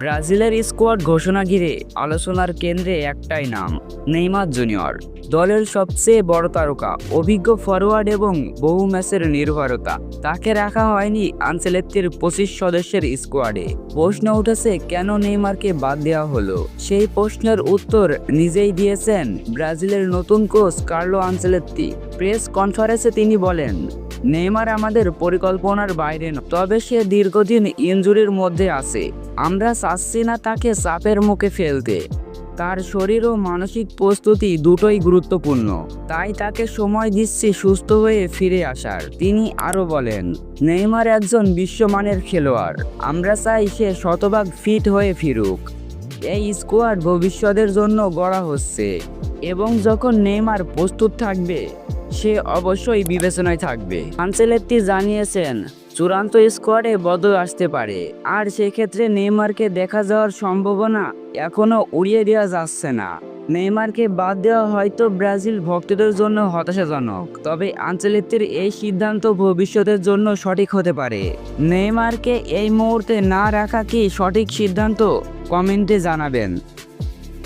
ব্রাজিলের স্কোয়াড ঘোষণা ঘিরে আলোচনার কেন্দ্রে একটাই নাম, নেইমার জুনিয়র। দলের সবচেয়ে বড় তারকা, অভিজ্ঞ ফরওয়ার্ড এবং বহু ম্যাচের নির্ভরতা। তাকে রাখা হয়নি আনসেলেত্তির পঁচিশ সদস্যের স্কোয়াডে। প্রশ্ন উঠেছে, কেন নেইমারকে বাদ দেওয়া হলো? সেই প্রশ্নের উত্তর নিজেই দিয়েছেন ব্রাজিলের নতুন কোচ কার্লো আনসেলেত্তি প্রেস কনফারেন্সে তিনি বলেন, নেইমার আমাদের পরিকল্পনার বাইরে নয়, তবে সে দীর্ঘদিন ইনজুরির মধ্যে আছে। আমরা চাচ্ছি না তাকে চাপের মুখে ফেলতে। তার শরীর ও মানসিক প্রস্তুতি দুটোই গুরুত্বপূর্ণ। তাই তাকে সময় দিচ্ছি সুস্থ হয়ে ফিরে আসার। তিনি আরও বলেন, নেইমার একজন বিশ্বমানের খেলোয়াড়। আমরা চাই সে শতভাগ ফিট হয়ে ফিরুক। এই স্কোয়াড ভবিষ্যতের জন্য গড়া হচ্ছে। এবং যখন নেইমার প্রস্তুত থাকবে, সে অবশ্যই বিবেচনায় থাকবে। আনসেলেত্তি জানিয়েছেন চূড়ান্ত স্কোয়াডে বদল আসতে পারে। আর সেক্ষেত্রে নেইমারকে দেখা যাওয়ার সম্ভাবনা এখনও উড়িয়ে দেওয়া যাচ্ছে না। নেইমারকে বাদ দেওয়া হয়তো ব্রাজিল ভক্তদের জন্য হতাশাজনক, তবে আঞ্চলিকটির এই সিদ্ধান্ত ভবিষ্যতের জন্য সঠিক হতে পারে। নেইমারকে এই মুহূর্তে না রাখা কি সঠিক সিদ্ধান্ত? কমেন্টে জানাবেন।